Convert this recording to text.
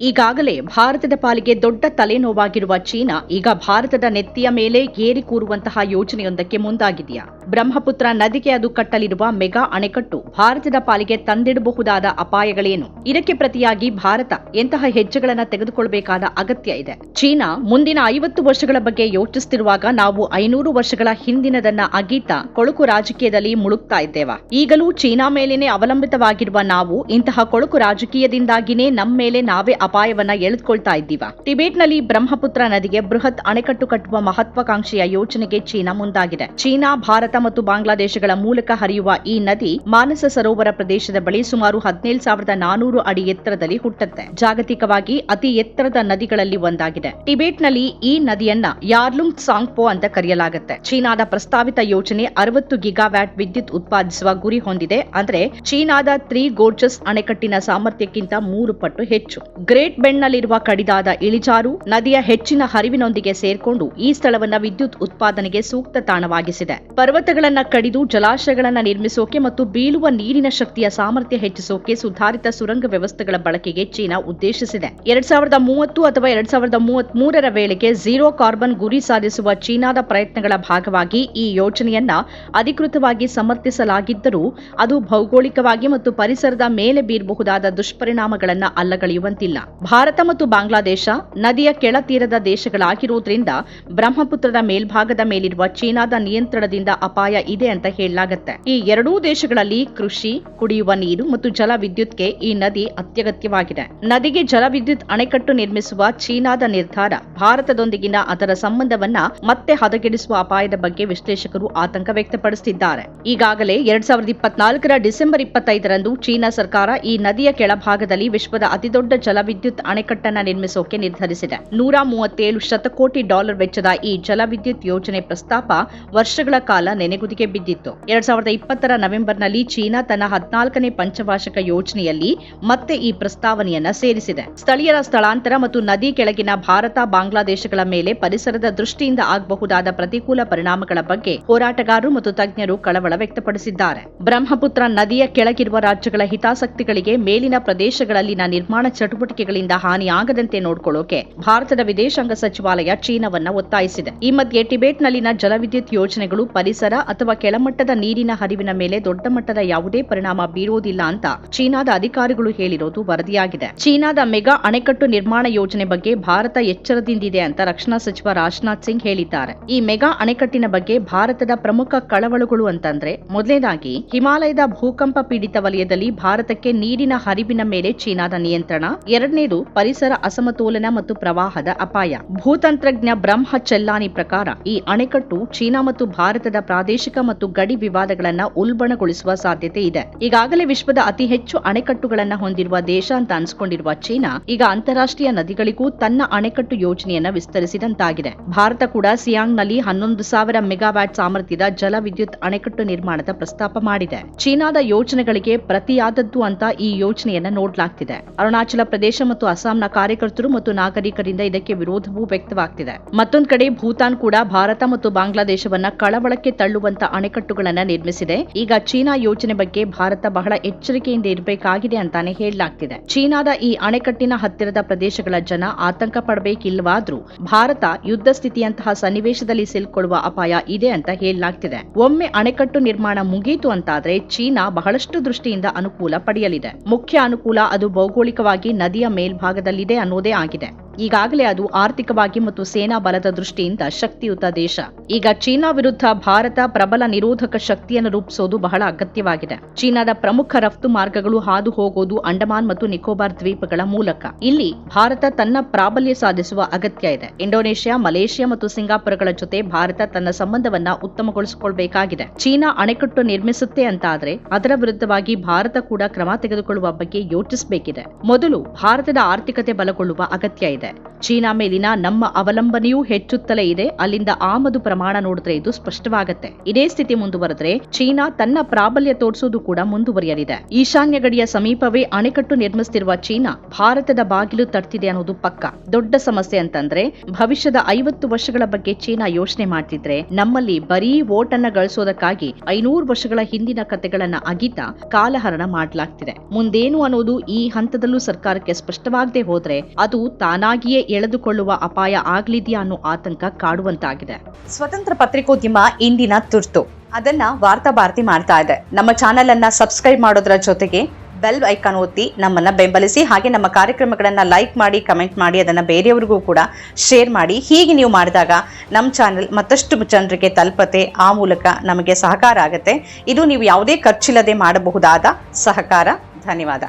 ಈಗಾಗಲೇ ಭಾರತದ ಪಾಲಿಗೆ ದೊಡ್ಡ ತಲೆನೋವಾಗಿರುವ ಚೀನಾ ಈಗ ಭಾರತದ ನೆತ್ತಿಯ ಮೇಲೆ ಏರಿ ಕೂರುವಂತಹ ಯೋಜನೆಯೊಂದಕ್ಕೆ ಮುಂದಾಗಿದೆಯಾ? ಬ್ರಹ್ಮಪುತ್ರ ನದಿಗೆ ಅದು ಕಟ್ಟಲಿರುವ ಮೆಗಾ ಅಣೆಕಟ್ಟು ಭಾರತದ ಪಾಲಿಗೆ ತಂದಿಡಬಹುದಾದ ಅಪಾಯಗಳೇನು? ಇದಕ್ಕೆ ಪ್ರತಿಯಾಗಿ ಭಾರತ ಎಂತಹ ಹೆಜ್ಜೆಗಳನ್ನು ತೆಗೆದುಕೊಳ್ಳಬೇಕಾದ ಅಗತ್ಯ ಇದೆ. ಚೀನಾ ಮುಂದಿನ ಐವತ್ತು ವರ್ಷಗಳ ಬಗ್ಗೆ ಯೋಚಿಸುತ್ತಿರುವಾಗ ನಾವು ಐನೂರು ವರ್ಷಗಳ ಹಿಂದಿನದನ್ನ ಅಗೀತ ಕೊಳಕು ರಾಜಕೀಯದಲ್ಲಿ ಮುಳುಗ್ತಾ ಇದ್ದೇವಾ? ಈಗಲೂ ಚೀನಾ ಮೇಲೇನೆ ಅವಲಂಬಿತವಾಗಿರುವ ನಾವು ಇಂತಹ ಕೊಳಕು ರಾಜಕೀಯದಿಂದಾಗಿನೇ ನಮ್ಮ ಮೇಲೆ ನಾವೇ ಅಪಾಯವನ್ನ ಎಳೆದುಕೊಳ್ತಾ ಇದ್ದೀವಾ. ಟಿಬೇಟ್ನಲ್ಲಿ ಬ್ರಹ್ಮಪುತ್ರ ನದಿಗೆ ಬೃಹತ್ ಅಣೆಕಟ್ಟು ಕಟ್ಟುವ ಮಹತ್ವಾಕಾಂಕ್ಷೆಯ ಯೋಜನೆಗೆ ಚೀನಾ ಮುಂದಾಗಿದೆ. ಚೀನಾ, ಭಾರತ ಮತ್ತು ಬಾಂಗ್ಲಾದೇಶಗಳ ಮೂಲಕ ಹರಿಯುವ ಈ ನದಿ ಮಾನಸ ಸರೋವರ ಪ್ರದೇಶದ ಬಳಿ ಸುಮಾರು ಹದಿನೇಳು ಸಾವಿರದ ನಾನೂರು ಅಡಿ ಎತ್ತರದಲ್ಲಿ ಹುಟ್ಟುತ್ತೆ. ಜಾಗತಿಕವಾಗಿ ಅತಿ ಎತ್ತರದ ನದಿಗಳಲ್ಲಿ ಒಂದಾಗಿದೆ. ಟಿಬೇಟ್ನಲ್ಲಿ ಈ ನದಿಯನ್ನ ಯಾರ್ಲುಂಗ್ ಸಾಂಗ್ಪೋ ಅಂತ ಕರೆಯಲಾಗುತ್ತೆ. ಚೀನಾದ ಪ್ರಸ್ತಾವಿತ ಯೋಜನೆ ಅರವತ್ತು ಗಿಗಾವ್ಯಾಟ್ ವಿದ್ಯುತ್ ಉತ್ಪಾದಿಸುವ ಗುರಿ ಹೊಂದಿದೆ. ಅಂದ್ರೆ ಚೀನಾದ ತ್ರೀ ಗೋರ್ಜಸ್ ಅಣೆಕಟ್ಟಿನ ಸಾಮರ್ಥ್ಯಕ್ಕಿಂತ ಮೂರು ಪಟ್ಟು ಹೆಚ್ಚು. ಗ್ರೇಟ್ ಬೆಂಡ್ನಲ್ಲಿರುವ ಕಡಿದಾದ ಇಳಿಜಾರು ನದಿಯ ಹೆಚ್ಚಿನ ಹರಿವಿನೊಂದಿಗೆ ಸೇರ್ಕೊಂಡು ಈ ಸ್ಥಳವನ್ನ ವಿದ್ಯುತ್ ಉತ್ಪಾದನೆಗೆ ಸೂಕ್ತ ತಾಣವಾಗಿಸಿದೆ. ಪರ್ವತಗಳನ್ನ ಕಡಿದು ಜಲಾಶಯಗಳನ್ನ ನಿರ್ಮಿಸೋಕೆ ಮತ್ತು ಬೀಳುವ ನೀರಿನ ಶಕ್ತಿಯ ಸಾಮರ್ಥ್ಯ ಹೆಚ್ಚಿಸೋಕೆ ಸುಧಾರಿತ ಸುರಂಗ ವ್ಯವಸ್ಥೆಗಳ ಬಳಕೆಗೆ ಚೀನಾ ಉದ್ದೇಶಿಸಿದೆ. ಎರಡ್ ಸಾವಿರದ ಮೂವತ್ತು ಅಥವಾ ಎರಡ್ ಸಾವಿರದ ಮೂವತ್ತ್ ಮೂರರ ವೇಳೆಗೆ ಝೀರೋ ಕಾರ್ಬನ್ ಗುರಿ ಸಾಧಿಸುವ ಚೀನಾದ ಪ್ರಯತ್ನಗಳ ಭಾಗವಾಗಿ ಈ ಯೋಜನೆಯನ್ನ ಅಧಿಕೃತವಾಗಿ ಸಮರ್ಥಿಸಲಾಗಿದ್ದರೂ ಅದು ಭೌಗೋಳಿಕವಾಗಿ ಮತ್ತು ಪರಿಸರದ ಮೇಲೆ ಬೀರಬಹುದಾದ ದುಷ್ಪರಿಣಾಮಗಳನ್ನು ಅಲ್ಲಗಳೆಯುವಂತಿಲ್ಲ. ಭಾರತ ಮತ್ತು ಬಾಂಗ್ಲಾದೇಶ ನದಿಯ ಕೆಳತೀರದ ದೇಶಗಳಾಗಿರುವುದರಿಂದ ಬ್ರಹ್ಮಪುತ್ರದ ಮೇಲ್ಭಾಗದ ಮೇಲಿರುವ ಚೀನಾದ ನಿಯಂತ್ರಣದಿಂದ ಅಪಾಯ ಇದೆ ಅಂತ ಹೇಳಲಾಗುತ್ತೆ. ಈ ಎರಡೂ ದೇಶಗಳಲ್ಲಿ ಕೃಷಿ, ಕುಡಿಯುವ ನೀರು ಮತ್ತು ಜಲ ವಿದ್ಯುತ್ಗೆ ಈ ನದಿ ಅತ್ಯಗತ್ಯವಾಗಿದೆ. ನದಿಗೆ ಜಲವಿದ್ಯುತ್ ಅಣೆಕಟ್ಟು ನಿರ್ಮಿಸುವ ಚೀನಾದ ನಿರ್ಧಾರ ಭಾರತದೊಂದಿಗಿನ ಅದರ ಸಂಬಂಧವನ್ನ ಮತ್ತೆ ಹದಗೆಡಿಸುವ ಅಪಾಯದ ಬಗ್ಗೆ ವಿಶ್ಲೇಷಕರು ಆತಂಕ ವ್ಯಕ್ತಪಡಿಸುತ್ತಿದ್ದಾರೆ ಈಗಾಗಲೇ ಎರಡ್ ಸಾವಿರದ ಇಪ್ಪತ್ನಾಲ್ಕರ ಡಿಸೆಂಬರ್ ಇಪ್ಪತ್ತೈದರಂದು ಚೀನಾ ಸರ್ಕಾರ ಈ ನದಿಯ ಕೆಳಭಾಗದಲ್ಲಿ ವಿಶ್ವದ ಅತಿದೊಡ್ಡ ಜಲವಿದ್ಯುತ್ ಅಣೆಕಟ್ಟನ್ನ ನಿರ್ಮಿಸೋಕೆ ನಿರ್ಧರಿಸಿದೆ. ನೂರ ಮೂವತ್ತೇಳು ಶತಕೋಟಿ ಡಾಲರ್ ವೆಚ್ಚದ ಈ ಜಲವಿದ್ಯುತ್ ಯೋಜನೆ ಪ್ರಸ್ತಾಪ ವರ್ಷಗಳ ಕಾಲ ನೆನೆಗುದಿಗೆ ಬಿದ್ದಿತ್ತು. ಎರಡ್ ಸಾವಿರದ ಇಪ್ಪತ್ತರ ನವೆಂಬರ್ನಲ್ಲಿ ಚೀನಾ ತನ್ನ ಹದಿನಾಲ್ಕನೇ ಪಂಚವಾರ್ಷಿಕ ಯೋಜನೆಯಲ್ಲಿ ಮತ್ತೆ ಈ ಪ್ರಸ್ತಾವನೆಯನ್ನ ಸೇರಿಸಿದೆ. ಸ್ಥಳೀಯರ ಸ್ಥಳಾಂತರ ಮತ್ತು ನದಿ ಕೆಳಗಿನ ಭಾರತ, ಬಾಂಗ್ಲಾದೇಶಗಳ ಮೇಲೆ ಪರಿಸರದ ದೃಷ್ಟಿಯಿಂದ ಆಗಬಹುದಾದ ಪ್ರತಿಕೂಲ ಪರಿಣಾಮಗಳ ಬಗ್ಗೆ ಹೋರಾಟಗಾರರು ಮತ್ತು ತಜ್ಞರು ಕಳವಳ ವ್ಯಕ್ತಪಡಿಸಿದ್ದಾರೆ. ಬ್ರಹ್ಮಪುತ್ರ ನದಿಯ ಕೆಳಗಿರುವ ರಾಜ್ಯಗಳ ಹಿತಾಸಕ್ತಿಗಳಿಗೆ ಮೇಲಿನ ಪ್ರದೇಶಗಳಲ್ಲಿನ ನಿರ್ಮಾಣ ಚಟುವಟಿಕೆಗಳಿಂದ ಹಾನಿಯಾಗದಂತೆ ನೋಡಿಕೊಳ್ಳೋಕೆ ಭಾರತದ ವಿದೇಶಾಂಗ ಸಚಿವಾಲಯ ಚೀನಾವನ್ನ ಒತ್ತಾಯಿಸಿದೆ. ಈ ಮಧ್ಯೆ ಟಿಬೇಟ್ನಲ್ಲಿನ ಜಲವಿದ್ಯುತ್ ಯೋಜನೆಗಳು ಪರಿಸರ ಅಥವಾ ಕೆಳಮಟ್ಟದ ನೀರಿನ ಹರಿವಿನ ಮೇಲೆ ದೊಡ್ಡ ಮಟ್ಟದ ಯಾವುದೇ ಪರಿಣಾಮ ಬೀರುವುದಿಲ್ಲ ಅಂತ ಚೀನಾದ ಅಧಿಕಾರಿಗಳು ಹೇಳಿರೋದು ವರದಿಯಾಗಿದೆ. ಚೀನಾದ ಮೆಗಾ ಅಣೆಕಟ್ಟು ನಿರ್ಮಾಣ ಯೋಜನೆ ಬಗ್ಗೆ ಭಾರತ ಎಚ್ಚರದಿಂದಿದೆ ಅಂತ ರಕ್ಷಣಾ ಸಚಿವ ರಾಜನಾಥ್ ಸಿಂಗ್ ಹೇಳಿದ್ದಾರೆ. ಈ ಮೆಗಾ ಅಣೆಕಟ್ಟಿನ ಬಗ್ಗೆ ಭಾರತದ ಪ್ರಮುಖ ಕಳವಳಗಳು ಅಂತಂದ್ರೆ ಮೊದಲನೇದಾಗಿ ಹಿಮಾಲಯದ ಭೂಕಂಪ ಪೀಡಿತ ವಲಯದಲ್ಲಿ ಭಾರತಕ್ಕೆ ನೀರಿನ ಹರಿವಿನ ಮೇಲೆ ಚೀನಾದ ನಿಯಂತ್ರಣ ಎರಡನೇದು ಪರಿಸರ ಅಸಮತೋಲನ ಮತ್ತು ಪ್ರವಾಹದ ಅಪಾಯ. ಭೂತಂತ್ರಜ್ಞ ಬ್ರಹ್ಮ ಚೆಲ್ಲಾನಿ ಪ್ರಕಾರ ಈ ಅಣೆಕಟ್ಟು ಚೀನಾ ಮತ್ತು ಭಾರತದ ಪ್ರಾದೇಶಿಕ ಮತ್ತು ಗಡಿ ವಿವಾದಗಳನ್ನ ಉಲ್ಬಣಗೊಳಿಸುವ ಸಾಧ್ಯತೆ ಇದೆ. ಈಗಾಗಲೇ ವಿಶ್ವದ ಅತಿ ಹೆಚ್ಚು ಅಣೆಕಟ್ಟುಗಳನ್ನ ಹೊಂದಿರುವ ದೇಶ ಅಂತ ಅನ್ಸ್ಕೊಂಡಿರುವ ಚೀನಾ, ಈಗ ಅಂತಾರಾಷ್ಟ್ರೀಯ ನದಿಗಳಿಗೂ ತನ್ನ ಅಣೆಕಟ್ಟು ಯೋಜನೆಯನ್ನ ವಿಸ್ತರಿಸಿದಂತಾಗಿದೆ. ಭಾರತ ಕೂಡ ಸಿಯಾಂಗ್ನಲ್ಲಿ ಹನ್ನೊಂದು ಸಾವಿರ ಮೆಗಾವ್ಯಾಟ್ ಸಾಮರ್ಥ್ಯದ ಜಲ ವಿದ್ಯುತ್ ಅಣೆಕಟ್ಟು ನಿರ್ಮಾಣದ ಪ್ರಸ್ತಾಪ ಮಾಡಿದೆ. ಚೀನಾದ ಯೋಜನೆಗಳಿಗೆ ಪ್ರತಿಯಾದದ್ದು ಅಂತ ಈ ಯೋಜನೆಯನ್ನ ನೋಡಲಾಗ್ತಿದೆ. ಅರುಣಾಚಲ ಪ್ರದೇಶ ಮತ್ತು ಅಸ್ಸಾಂನ ಕಾರ್ಯಕರ್ತರು ಮತ್ತು ನಾಗರಿಕರಿಂದ ಇದಕ್ಕೆ ವಿರೋಧವೂ ವ್ಯಕ್ತವಾಗ್ತಿದೆ. ಮತ್ತೊಂದು ಕಡೆ ಭೂತಾನ್ ಕೂಡ ಭಾರತ ಮತ್ತು ಬಾಂಗ್ಲಾದೇಶವನ್ನ ಕಳವಳಕ್ಕೆ ತಳ್ಳುವಂತ ಅಣೆಕಟ್ಟುಗಳನ್ನ ನಿರ್ಮಿಸಿದೆ. ಈಗ ಚೀನಾ ಯೋಜನೆ ಬಗ್ಗೆ ಭಾರತ ಬಹಳ ಎಚ್ಚರಿಕೆಯಿಂದ ಇರಬೇಕಾಗಿದೆ ಅಂತಾನೆ ಹೇಳಲಾಗ್ತಿದೆ. ಚೀನಾದ ಈ ಅಣೆಕಟ್ಟಿನ ಹತ್ತಿರದ ಪ್ರದೇಶಗಳ ಜನ ಆತಂಕ ಪಡಬೇಕಿಲ್ವಾದ್ರೂ ಭಾರತ ಯುದ್ಧ ಸ್ಥಿತಿಯಂತಹ ಸನ್ನಿವೇಶದಲ್ಲಿ ಸಿಲ್ಕೊಳ್ಳುವ ಅಪಾಯ ಇದೆ ಅಂತ ಹೇಳಲಾಗ್ತಿದೆ. ಒಮ್ಮೆ ಅಣೆಕಟ್ಟು ನಿರ್ಮಾಣ ಮುಗೀತು ಅಂತಾದ್ರೆ ಚೀನಾ ಬಹಳಷ್ಟು ದೃಷ್ಟಿಯಿಂದ ಅನುಕೂಲ ಪಡೆಯಲಿದೆ. ಮುಖ್ಯ ಅನುಕೂಲ ಅದು ಭೌಗೋಳಿಕವಾಗಿ ನದಿಯ ಮೇಲ್ಭಾಗದಲ್ಲಿದೆ ಅನ್ನೋದೇ ಆಗಿದೆ. ಈಗಾಗಲೇ ಅದು ಆರ್ಥಿಕವಾಗಿ ಮತ್ತು ಸೇನಾ ಬಲದ ದೃಷ್ಟಿಯಿಂದ ಶಕ್ತಿಯುತ ದೇಶ. ಈಗ ಚೀನಾ ವಿರುದ್ಧ ಭಾರತ ಪ್ರಬಲ ನಿರೋಧಕ ಶಕ್ತಿಯನ್ನು ರೂಪಿಸೋದು ಬಹಳ ಅಗತ್ಯವಾಗಿದೆ. ಚೀನಾದ ಪ್ರಮುಖ ರಫ್ತು ಮಾರ್ಗಗಳು ಹಾದು ಹೋಗೋದು ಅಂಡಮಾನ್ ಮತ್ತು ನಿಕೋಬಾರ್ ದ್ವೀಪಗಳ ಮೂಲಕ. ಇಲ್ಲಿ ಭಾರತ ತನ್ನ ಪ್ರಾಬಲ್ಯ ಸಾಧಿಸುವ ಅಗತ್ಯ ಇದೆ. ಇಂಡೋನೇಷ್ಯಾ, ಮಲೇಷ್ಯಾ ಮತ್ತು ಸಿಂಗಾಪುರಗಳ ಜೊತೆ ಭಾರತ ತನ್ನ ಸಂಬಂಧವನ್ನ ಉತ್ತಮಗೊಳಿಸಿಕೊಳ್ಬೇಕಾಗಿದೆ. ಚೀನಾ ಅಣೆಕಟ್ಟು ನಿರ್ಮಿಸುತ್ತೆ ಅಂತಾದ್ರೆ ಅದರ ವಿರುದ್ಧವಾಗಿ ಭಾರತ ಕೂಡ ಕ್ರಮ ತೆಗೆದುಕೊಳ್ಳುವ ಬಗ್ಗೆ ಯೋಚಿಸಬೇಕಿದೆ. ಮೊದಲು ಭಾರತದ ಆರ್ಥಿಕತೆ ಬಲಗೊಳ್ಳುವ ಅಗತ್ಯ ಇದೆ. ಇದೆ. ಚೀನಾ ಮೇಲಿನ ನಮ್ಮ ಅವಲಂಬನೆಯೂ ಹೆಚ್ಚುತ್ತಲೇ ಇದೆ. ಅಲ್ಲಿಂದ ಆಮದು ಪ್ರಮಾಣ ನೋಡಿದ್ರೆ ಇದು ಸ್ಪಷ್ಟವಾಗುತ್ತೆ. ಇದೇ ಸ್ಥಿತಿ ಮುಂದುವರೆದ್ರೆ ಚೀನಾ ತನ್ನ ಪ್ರಾಬಲ್ಯ ತೋರಿಸುವುದು ಕೂಡ ಮುಂದುವರಿಯಲಿದೆ. ಈಶಾನ್ಯ ಗಡಿಯ ಸಮೀಪವೇ ಅಣೆಕಟ್ಟು ನಿರ್ಮಿಸುತ್ತಿರುವ ಚೀನಾ ಭಾರತದ ಬಾಗಿಲು ತಡ್ತಿದೆ ಅನ್ನೋದು ಪಕ್ಕ. ದೊಡ್ಡ ಸಮಸ್ಯೆ ಅಂತಂದ್ರೆ ಭವಿಷ್ಯದ ಐವತ್ತು ವರ್ಷಗಳ ಬಗ್ಗೆ ಚೀನಾ ಯೋಚನೆ ಮಾಡ್ತಿದ್ರೆ ನಮ್ಮಲ್ಲಿ ಬರೀ ಓಟನ್ನ ಗಳಿಸೋದಕ್ಕಾಗಿ ಐನೂರು ವರ್ಷಗಳ ಹಿಂದಿನ ಕಥೆಗಳನ್ನ ಅಗಿತ ಕಾಲಹರಣ ಮಾಡಲಾಗ್ತಿದೆ. ಮುಂದೇನು ಅನ್ನೋದು ಈ ಹಂತದಲ್ಲೂ ಸರ್ಕಾರಕ್ಕೆ ಸ್ಪಷ್ಟವಾಗದೆ ಹೋದ್ರೆ ಅದು ತಾನಾಗಿಯೇ ಎಳೆದುಕೊಳ್ಳುವ ಅಪಾಯ ಆಗ್ಲಿದೆಯಾ ಅನ್ನೋ ಆತಂಕ ಕಾಡುವಂತಾಗಿದೆ. ಸ್ವತಂತ್ರ ಪತ್ರಿಕೋದ್ಯಮ ಇಂದಿನ ತುರ್ತು. ಅದನ್ನ ವಾರ್ತಾ ಭಾರತಿ ಮಾಡ್ತಾ ಇದೆ. ನಮ್ಮ ಚಾನೆಲ್ ಅನ್ನ ಸಬ್ಸ್ಕ್ರೈಬ್ ಮಾಡೋದ್ರ ಜೊತೆಗೆ ಬೆಲ್ ಐಕಾನ್ ಒತ್ತಿ ನಮ್ಮನ್ನ ಬೆಂಬಲಿಸಿ ಹಾಗೆ ನಮ್ಮ ಕಾರ್ಯಕ್ರಮಗಳನ್ನ ಲೈಕ್ ಮಾಡಿ ಕಮೆಂಟ್ ಮಾಡಿ, ಅದನ್ನ ಬೇರೆಯವರಿಗೂ ಕೂಡ ಶೇರ್ ಮಾಡಿ. ಹೀಗೆ ನೀವು ಮಾಡಿದಾಗ ನಮ್ಮ ಚಾನೆಲ್ ಮತ್ತಷ್ಟು ಜನರಿಗೆ ತಲುಪತೆ, ಆ ಮೂಲಕ ನಮಗೆ ಸಹಕಾರ ಆಗುತ್ತೆ. ಇದು ನೀವು ಯಾವುದೇ ಖರ್ಚಿಲ್ಲದೆ ಮಾಡಬಹುದಾದ ಸಹಕಾರ. ಧನ್ಯವಾದ.